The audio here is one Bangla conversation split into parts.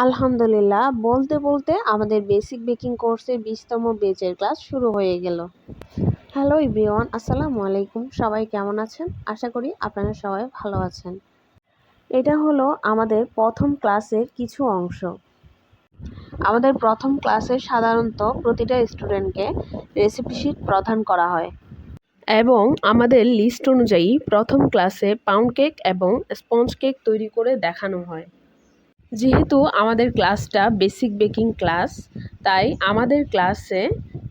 আলহামদুলিল্লাহ, বলতে বলতে আমাদের বেসিক বেকিং কোর্সের বিশতম বেচের ক্লাস শুরু হয়ে গেল। হ্যালো ইব্রিওয়ান আসসালামু আলাইকুম। সবাই কেমন আছেন? আশা করি আপনারা সবাই ভালো আছেন। এটা হলো আমাদের প্রথম ক্লাসের কিছু অংশ। আমাদের প্রথম ক্লাসে সাধারণত প্রতিটা স্টুডেন্টকে রেসিপি শিট প্রদান করা হয়। এবং আমাদের লিস্ট অনুযায়ী প্রথম ক্লাসে পাউন্ড কেক এবং স্পঞ্জ কেক তৈরি করে দেখানো হয়। যেহেতু আমাদের ক্লাসটা বেসিক বেকিং ক্লাস তাই আমাদের ক্লাসে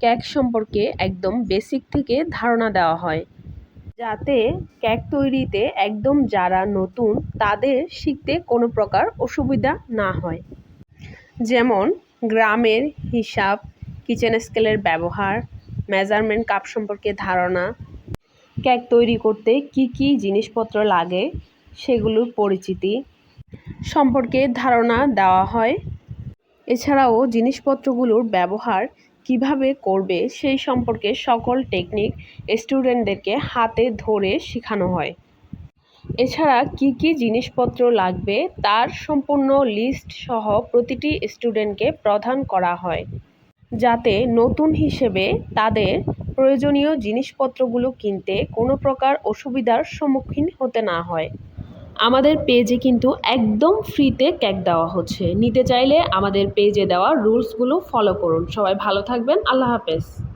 কেক সম্পর্কে একদম বেসিক থেকে ধারণা দেওয়া হয়। যাতে কেক তৈরিতে একদম যারা নতুন, তাদের শিখতে কোনো প্রকার অসুবিধা না হয়। যেমন গ্রামের হিসাব কিচেন স্কেলের ব্যবহার মেজারমেন্ট কাপ সম্পর্কে ধারণা কেক তৈরি করতে কি কি জিনিসপত্র লাগে, সেগুলোর পরিচিতি সম্পর্কে ধারণা দেওয়া হয়। এছাড়াও জিনিসপত্রগুলোর ব্যবহার কীভাবে করবে সেই সম্পর্কে সকল টেকনিক স্টুডেন্টদেরকে হাতে ধরে শেখানো হয়। এছাড়া কি কি জিনিসপত্র লাগবে তার সম্পূর্ণ লিস্ট সহ প্রতিটি স্টুডেন্টকে প্রদান করা হয়। যাতে নতুন হিসেবে তাদের প্রয়োজনীয় জিনিসপত্রগুলো কিনতে কোনো প্রকার অসুবিধার সম্মুখীন হতে না হয়। আমাদের পেজে কিন্তু একদম ফ্রিতে কেক দেওয়া হচ্ছে। নিতে চাইলে আমাদের পেজে দেওয়া রুলসগুলো ফলো করুন। সবাই ভালো থাকবেন। আল্লাহ হাফেজ।